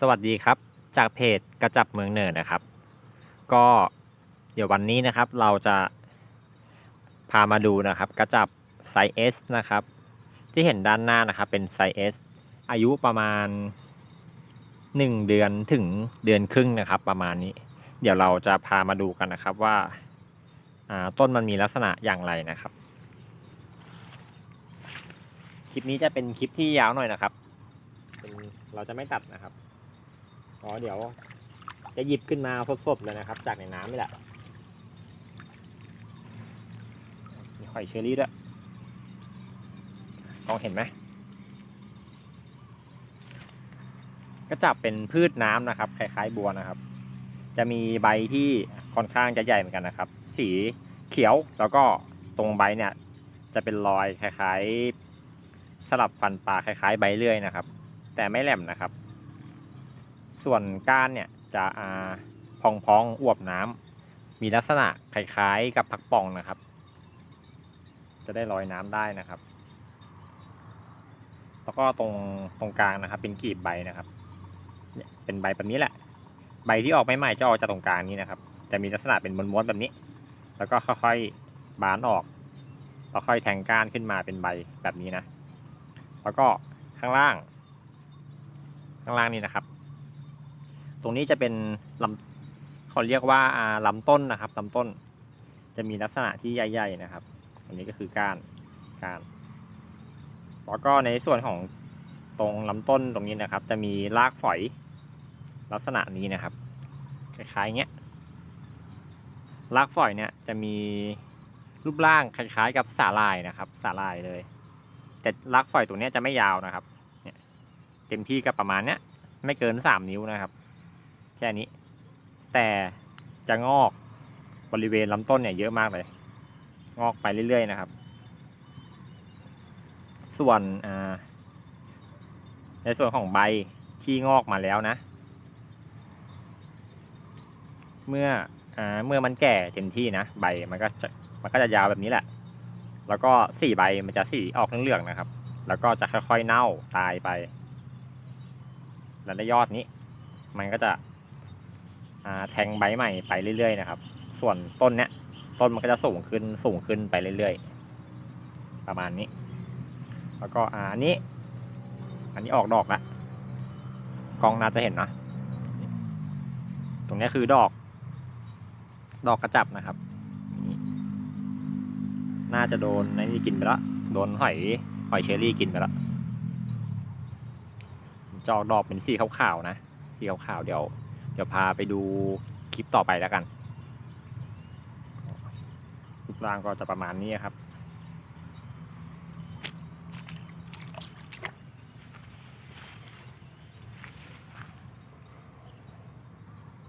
สวัสดีครับ จากเพจกระจับเมืองเนิร์ดนะครับ ก็เดี๋ยววันนี้นะครับเราจะพามาดูนะครับ กระจับไซส์ S นะครับ ที่เห็นด้านหน้านะครับเป็นไซส์ S อายุประมาณ 1 เดือนถึงเดือนครึ่งนะครับ ประมาณนี้ เดี๋ยวเราจะพามาดูกันนะครับว่าาต้นมันมีลักษณะอย่างไรนะครับ คลิปนี้จะเป็นคลิปที่ยาวหน่อยนะครับเเราจะไม่ตัดนะครับ เพราะเดี๋ยว จะหยิบขึ้นมาสดๆเลยนะครับ จากในน้ำนี่แหละมีหอยเชอรี่ด้วยมองเห็นไหมกระจับเป็นพืชน้ำนะครับ คล้ายๆบัวนะครับ จะมีใบที่ค่อนข้างจะใหญ่เหมือนกันนะครับ สีเขียวแล้วก็ตรงใบเนี่ย จะเป็นรอยคล้ายๆ สลับฟันปลาคล้ายๆ ใบเลื่อยนะครับ แต่ไม่แหลมนะครับ ส่วนก้านเนี่ยจะอ่าพองๆอวบน้ำมีลักษณะคล้ายๆกับผักป่องนะครับ จะได้ลอยน้ำได้นะครับ แล้วก็ตรงตรงกลางนะครับ เป็นกีบใบนะครับเนี่ยเป็นใบแบบนี้แหละ ใบที่ออกใหม่ๆจะออกจากตรงกลางนี้นะครับ จะมีลักษณะเป็นม้วนๆแบบนี้ แล้วก็ค่อยๆบานออกแล้วค่อยแทงก้านขึ้นมาเป็นใบแบบนี้นะ แล้วก็ข้างล่าง ข้างล่างนี้นะครับ รงนี้จะเป็นลำเขาเรียกว่าลำต้นนะครับลำต้น จะมีลักษณะที่ใหญ่ๆนะครับ อันนี้ก็คือก้านก้านแล้วก็ในส่วนของตรงลำต้นตรงนี้นะครับ จะมีรากฝอยลักษณะนี้นะครับ คล้ายๆเงี้ยรากฝอยเนี่ยจะมีรูปร่างคล้ายๆ กับสาลายนะครับสาลายเลย แต่รากฝอยตัวนี้จะไม่ยาวนะครับ เนี่ยเต็มที่ก็ประมาณเนี้ยไม่เกินสามนิ้วนะครับ แค่นี้ แต่จะงอกบริเวณลำต้นเนี่ยเยอะมากเลย งอกไปเรื่อยๆนะครับ ส่วนในส่วนของใบที่งอกมาแล้วนะ เมื่ออเมื่อมันแก่เต็มที่นะ ใบมันก็จะมันก็จะยาวแบบนี้แหละ แล้วก็สี่ใบมันจะสีออกเหลืองๆนะครับ แล้วก็จะค่อยๆเน่าตายไป แล้วในยอดนี้ มันก็จะ แทงใบใหม่ไปเรื่อยๆนะครับ ส่วนต้นเนี้ยต้นมันก็จะสูงขึ้นสูงขึ้นไปเรื่อยๆ ประมาณนี้ แล้วก็อันนี้ อันนี้ออกดอกล้วกล้องน่าจะเห็นนะตรงนี้คือดอก ดอกกระจับนะครับนี่น่าจะโดนในนี่กินไปแล้วโดนหอยหอยเชอรี่กินไปแล้วจอกดอกเป็นสีขาวๆนะสีขาวๆเดี๋ยว เดี๋ยวพาไปดูคลิปต่อไปแล้วกันรูปร่างก็จะประมาณนี้ครับ